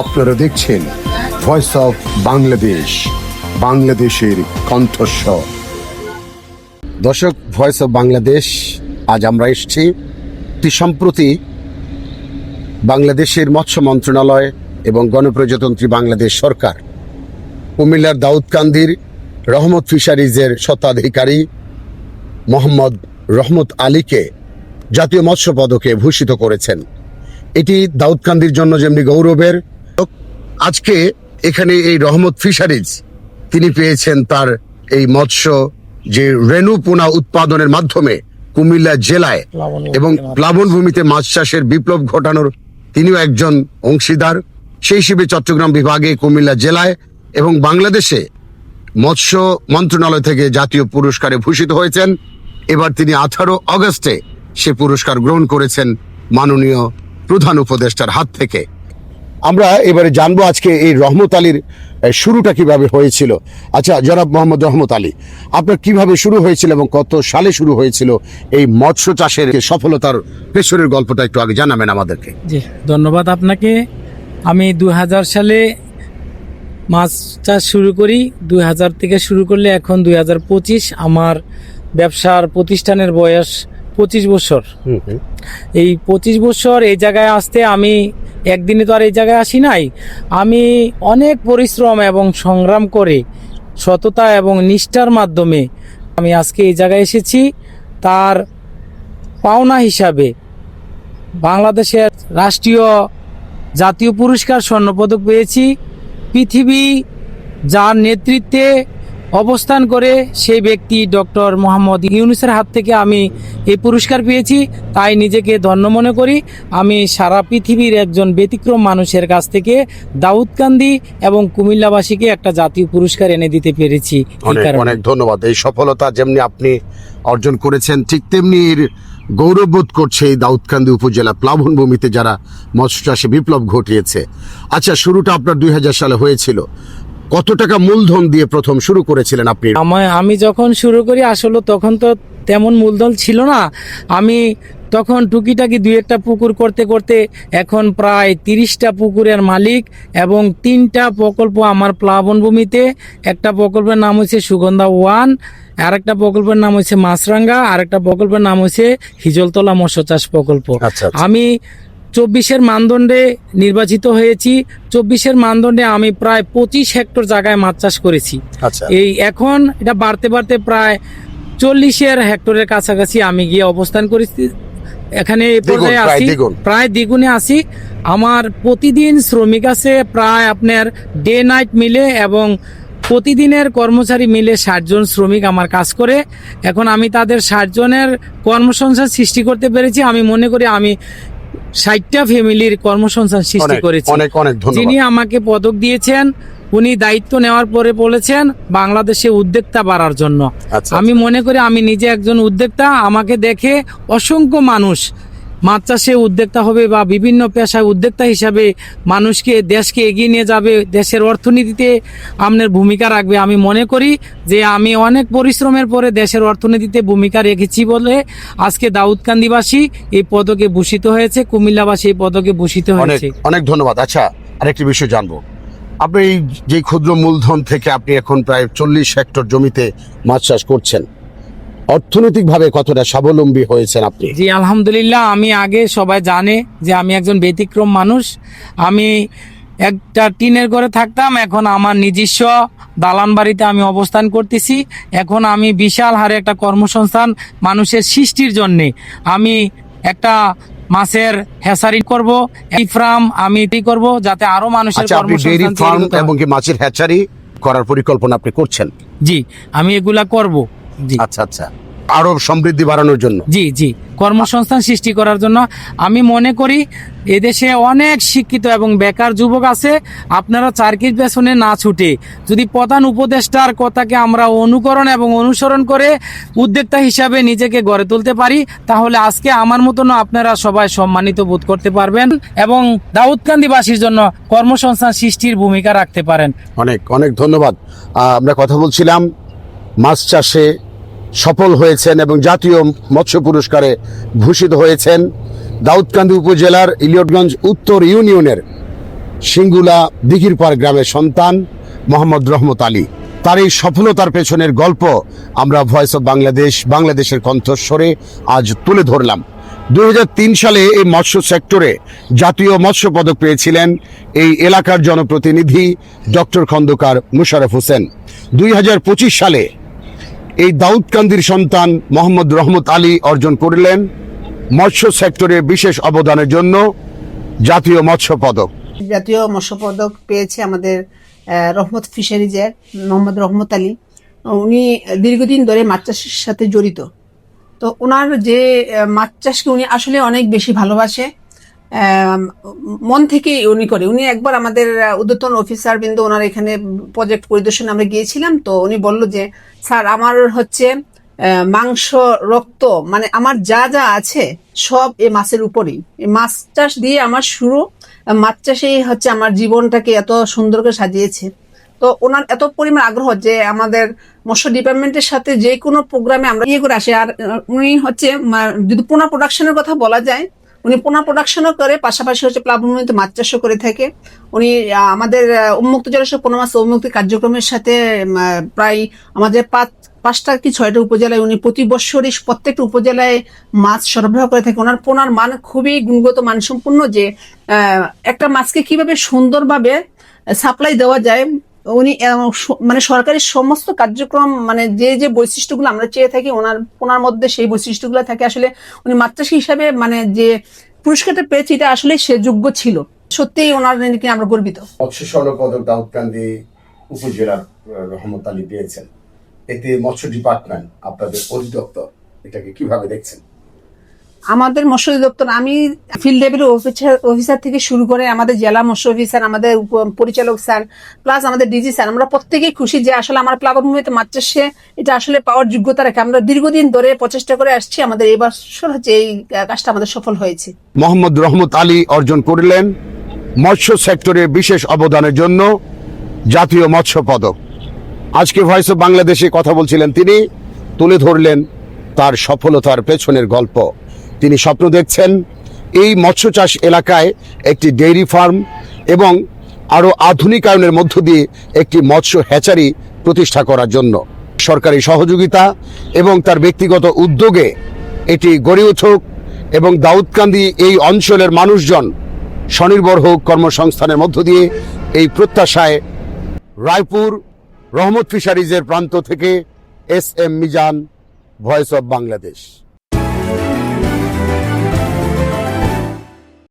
আপনারা দেখছেন voice of Bangladesh বাংলাদেশের কণ্ঠস্বর। দর্শক ভয়েস অফ বাংলাদেশ আজ আমরা এসেছি সম্প্রতি বাংলাদেশের মৎস্য মন্ত্রণালয় এবং গণপ্রজাতন্ত্রী বাংলাদেশ সরকার, কুমিল্লার দাউদকান্দির রহমত ফিশারিজের স্বত্বাধিকারী মোহাম্মদ রহমত আলীকে জাতীয় মৎস্য পদকে ভূষিত করেছেন। এটি দাউদকান্দির জন্য যেমনি গৌরবের আজকে এখানে এই রহমত ফিশারিজ তিনি পেয়েছেন তার এই মৎস্য যে রেণু পোনা উৎপাদনের মাধ্যমে কুমিল্লা জেলায় এবং প্লাবন ভূমিতে মাছ চাষের বিপ্লব ঘটানোর তিনিও একজন অংশীদার। সেই হিসেবে চট্টগ্রাম বিভাগে কুমিল্লা জেলায় এবং বাংলাদেশে মৎস্য মন্ত্রণালয় থেকে জাতীয় পুরস্কারে ভূষিত হয়েছেন। এবার তিনি আঠারো অগস্টে সে পুরস্কার গ্রহণ করেছেন মাননীয় প্রধান উপদেষ্টার হাত থেকে। আমরা এবারে জানব আজকে এই রহমত আলীর শুরুটা কীভাবে হয়েছিল। আচ্ছা জনাব মোহাম্মদ রহমত আলী আপনার কীভাবে শুরু হয়েছিল এবং কত সালে শুরু হয়েছিল এই মৎস্য চাষের সফলতার পেছনের গল্পটা একটু আগে জানাবেন আমাদেরকে। জি ধন্যবাদ আপনাকে। আমি দুই হাজার সালে মাছ চাষ শুরু করি। দুই হাজার থেকে শুরু করলে এখন দুই হাজার পঁচিশ আমার ব্যবসার প্রতিষ্ঠানের বয়স পঁচিশ বছর। এই পঁচিশ বছর এই জায়গায় আসতে আমি একদিনে তো আর এই জায়গায় আসি নাই। আমি অনেক পরিশ্রম এবং সংগ্রাম করে সততা এবং নিষ্ঠার মাধ্যমে আমি আজকে এই জায়গায় এসেছি। তার পাওনা হিসাবে বাংলাদেশের রাষ্ট্রীয় জাতীয় পুরস্কার স্বর্ণপদক পেয়েছি। পৃথিবী যার নেতৃত্বে অবস্থান করে সেই ব্যক্তি ডক্টর মোহাম্মদ ইউনুসের হাত থেকে আমি এই পুরস্কার পেয়েছি। তাই নিজেকে ধন্য মনে করি। আমি সারা পৃথিবীর একজন ব্যতিক্রম মানুষের কাছ থেকে দাউদকান্দি এবং কুমিল্লাবাসীকে একটা জাতীয় পুরস্কার এনে দিতে পেরেছি। অনেক ধন্যবাদ। এই সফলতা যেমনি আপনি অর্জন করেছেন ঠিক তেমনি গৌরববোধ করছে এই দাউদকান্দি উপজেলা প্লাবন ভূমিতে যারা মৎস্য চাষে বিপ্লব ঘটিয়েছে। আচ্ছা শুরুটা আপনার দুই হাজার সালে হয়েছিল। কত টাকা মূলধন দিয়ে প্রথম শুরু করেছিলেন আপনি? আমি যখন শুরু করি আসলে তখন তো তেমন মূলধন ছিল না। আমি তখন টুকিটাকি দুই একটা পুকুর করতে করতে এখন প্রায় তিরিশটা পুকুরের মালিক এবং তিনটা প্রকল্প আমার প্লাবন ভূমিতে। একটা প্রকল্পের নাম হচ্ছে সুগন্ধা ওয়ান আর একটা প্রকল্পের নাম হচ্ছে মাছরাঙ্গা আর একটা প্রকল্পের নাম হচ্ছে হিজলতলা মৎস্য চাষ প্রকল্প। আচ্ছা, আচ্ছা। আমি চব্বিশের মানদণ্ডে নির্বাচিত হয়েছি। চব্বিশের মানদণ্ডে আমি প্রায় পঁচিশ হেক্টর জায়গায় মাছ চাষ করেছি। আচ্ছা। এই এখন এটা বাড়তে বাড়তে প্রায় চল্লিশের হেক্টরের কাছাকাছি আমি গিয়ে অবস্থান করেছি। এখানে দ্বিগুণ, পর্যায়ে আসি প্রায় দ্বিগুণে আসি। আমার প্রতিদিন শ্রমিক আছে প্রায় আপনার ডে নাইট মিলে এবং প্রতিদিনের কর্মচারী মিলে ষাটজন শ্রমিক আমার কাজ করে। এখন আমি তাদের ষাটজনের কর্মসংস্থান সৃষ্টি করতে পেরেছি। আমি মনে করি আমি ষাটটা ফ্যামিলির কর্মসংস্থান সৃষ্টি করেছেন করেছি। অনেক অনেক যিনি আমাকে পদক দিয়েছেন উনি দায়িত্ব নেওয়ার পরে বলেছেন বাংলাদেশে উদ্যোক্তা বাড়ার জন্য। আচ্ছা, আমি মনে করি আমি নিজে একজন উদ্যোক্তা আমাকে দেখে অসংখ্য মানুষ মাছ চাষে উদ্যোক্তা হবে বা বিভিন্ন পেশায় উদ্যোক্তা হিসাবে মানুষকে দেশকে এগিয়ে নিয়ে যাবে দেশের অর্থনীতিতে আপনার ভূমিকা রাখবে। আমি মনে করি যে আমি অনেক পরিশ্রমের পরে দেশের অর্থনীতিতে ভূমিকা রেখেছি বলে আজকে দাউদকান্দিবাসী এই পদকে ভূষিত হয়েছে কুমিল্লাবাসী এই পদকে ভূষিত হয়েছে। অনেক ধন্যবাদ। আচ্ছা আরেকটি বিষয় জানব। আপনি এই যে ক্ষুদ্র মূলধন থেকে আপনি এখন প্রায় চল্লিশ হেক্টর জমিতে মাছ চাষ করছেন অর্থনৈতিকভাবে কতটা স্বাবলম্বী হয়েছেন আপনি? জি আলহামদুলিল্লাহ আমি আগে সবাই জানে যে আমি একজন ব্যতিক্রম মানুষ। আমি একটা টিনের ঘরে থাকতাম এখন আমার নিজস্ব দালান বাড়িতে আমি অবস্থান করতেছি। এখন আমি বিশাল হারে একটা কর্মসংস্থান মানুষের সৃষ্টির জন্যে। আমি একটা মাছের হেসারি করব এই ফার্ম আমি এটি করব যাতে আরও মানুষের আচ্ছা ডেইরি ফার্ম। এবং কি মাছের হ্যাচারি করার পরিকল্পনা আপনি করছেন? জি আমি এগুলা করব। আচ্ছা আচ্ছা। আরও সমৃদ্ধি বাড়ানোর জন্য। জি জি। কর্মসংস্থান সৃষ্টি করার জন্য আমি মনে করি এদেশে অনেক শিক্ষিত এবং বেকার যুবক আছে। আপনারা চারকির পেছনে না ছুটে যদি প্রধান উপদেষ্টার কথাকে আমরা অনুকরণ এবং অনুসরণ করে উদ্যোক্তা হিসাবে নিজেকে গড়ে তুলতে পারি তাহলে আজকে আমার মতন আপনারা সবাই সম্মানিত বোধ করতে পারবেন এবং দাউদকান্দিবাসীর জন্য কর্মসংস্থান সৃষ্টির ভূমিকা রাখতে পারেন। অনেক অনেক ধন্যবাদ। আমরা কথা বলছিলাম মাছ চাষে সফল হয়েছেন এবং জাতীয় মৎস্য পুরস্কারে ভূষিত হয়েছেন দাউদকান্দি উপজেলার ইলিয়টগঞ্জ উত্তর ইউনিয়নের সিঙ্গুলা দিঘিরপাড় গ্রামের সন্তান মোহাম্মদ রহমত আলী। তার এই সফলতার পেছনের গল্প আমরা ভয়েস অফ বাংলাদেশ বাংলাদেশের কণ্ঠস্বরে আজ তুলে ধরলাম। দুই হাজার তিন সালে এই মৎস্য সেক্টরে জাতীয় মৎস্য পদক পেয়েছিলেন এই এলাকার জনপ্রতিনিধি ডক্টর খন্দকার মুশারফ হোসেন। দুই হাজার পঁচিশ সালে এই দাউদকান্দির সন্তান মোহাম্মদ রহমত আলী অর্জন করলেন মৎস্য সেক্টরে বিশেষ অবদানের জন্য জাতীয় মৎস্য পদক। জাতীয় মৎস্য পদক পেয়েছে আমাদের রহমত ফিশারিজের মোহাম্মদ রহমত আলী। উনি দীর্ঘদিন ধরে মাছ চাষের সাথে জড়িত। তো ওনার যে মাছ চাষকে উনি আসলে অনেক বেশি ভালোবাসে। মন থেকে উনি করে। উনি একবার আমাদের ঊর্ধ্বতন অফিসার বিন্দু ওনার এখানে প্রজেক্ট পরিদর্শনে আমরা গিয়েছিলাম, তো উনি বলল যে, স্যার, আমার হচ্ছে মাংস, রক্ত মানে আমার যা যা আছে, সব এ মাছের উপরেই। মাছ চাষ দিয়ে আমার শুরু মাছ চাষেই হচ্ছে আমার জীবনটাকে এত সুন্দর করে সাজিয়েছে। তো ওনার এত পরিমাণ আগ্রহ যে আমাদের মৎস্য ডিপার্টমেন্টের সাথে যে কোনো প্রোগ্রামে আমরা ইয়ে করে আসি। আর উনি হচ্ছে যদি পোনা প্রোডাকশনের কথা বলা যায় উনি পোনা প্রোডাকশনও করে, পাশাপাশি হচ্ছে প্লাবনভূমিতে মাছ চাষও করে থাকে। উনি আমাদের উন্মুক্ত জলাশয় পোনা মাছ উন্মুক্তি কার্যক্রমের সাথে প্রায় আমাদের পাঁচ, পাঁচটা কি ছয়টা উপজেলায় উনি প্রতি বছরই প্রত্যেকটা উপজেলায় মাছ সরবরাহ করে থাকে ওনার পোনার মান খুবই গুণগত মানসম্পন্ন যে একটা মাছকে কীভাবে সুন্দরভাবে সাপ্লাই দেওয়া যায় উনি মানে সরকারের সমস্ত কার্যক্রম মানে যে যে বৈশিষ্ট্যগুলো আমরা চেয়ে থাকি, ওনার ওনার মধ্যে সেই বৈশিষ্ট্যগুলো থাকে। আসলে উনি মাতৃশী হিসাবে মানে যে পুরস্কারটা পেয়েছে, এটা আসলে সে যোগ্য ছিল। সত্যিই ওনার নিয়ে আমরা গর্বিত। মৎস্য স্বর্ণ পদক দাউদকান্দি উপজেলার রহমত আলী পেয়েছেন। এতে মৎস্য ডিপার্টমেন্ট, আপনাদের অধিদপ্তর, এটাকে কীভাবে দেখছেন? আমাদের মৎস্য দপ্তর, আমি ফিল্ড লেভেলের অফিসার অফিসার থেকে শুরু করে আমাদের জেলা মৎস্য অফিসার আমাদের পরিচালক স্যার প্লাস আমাদের ডিজি স্যার, আমরা প্রত্যেকেই খুশি যে আসলে আমার প্লাবনভূমিতে মাছ চাষে এটা আসলে পাওয়ার যোগ্যতা রাখে। আমরা দীর্ঘদিন ধরে প্রচেষ্টা করে আসছি, আমাদের এই বছর হচ্ছে এই কাজটা আমাদের সফল হয়েছে। মোহাম্মদ রহমত আলী অর্জন করলেন মৎস্য সেক্টরে বিশেষ অবদানের জন্য জাতীয় মৎস্য পদক। আজকে ভয়েস অফ বাংলাদেশে কথা বলছিলেন তিনি, তুলে ধরলেন তার সফলতার পেছনের গল্প। তিনি স্বপ্ন দেখছেন, এই মৎস্য চাষ এলাকায় একটি ডেইরি ফার্ম এবং আরও আধুনিকায়নের মধ্য দিয়ে একটি মৎস্য হ্যাচারি প্রতিষ্ঠা করার জন্য। সরকারি সহযোগিতা এবং তার ব্যক্তিগত উদ্যোগে এটি গড়ে উঠুক এবং দাউদকান্দি এই অঞ্চলের মানুষজন স্বনির্ভর হোক কর্মসংস্থানের মধ্য দিয়ে এই প্রত্যাশায় রায়পুর রহমত ফিশারিজের প্রান্ত থেকে S M Mizan, voice of Bangladesh.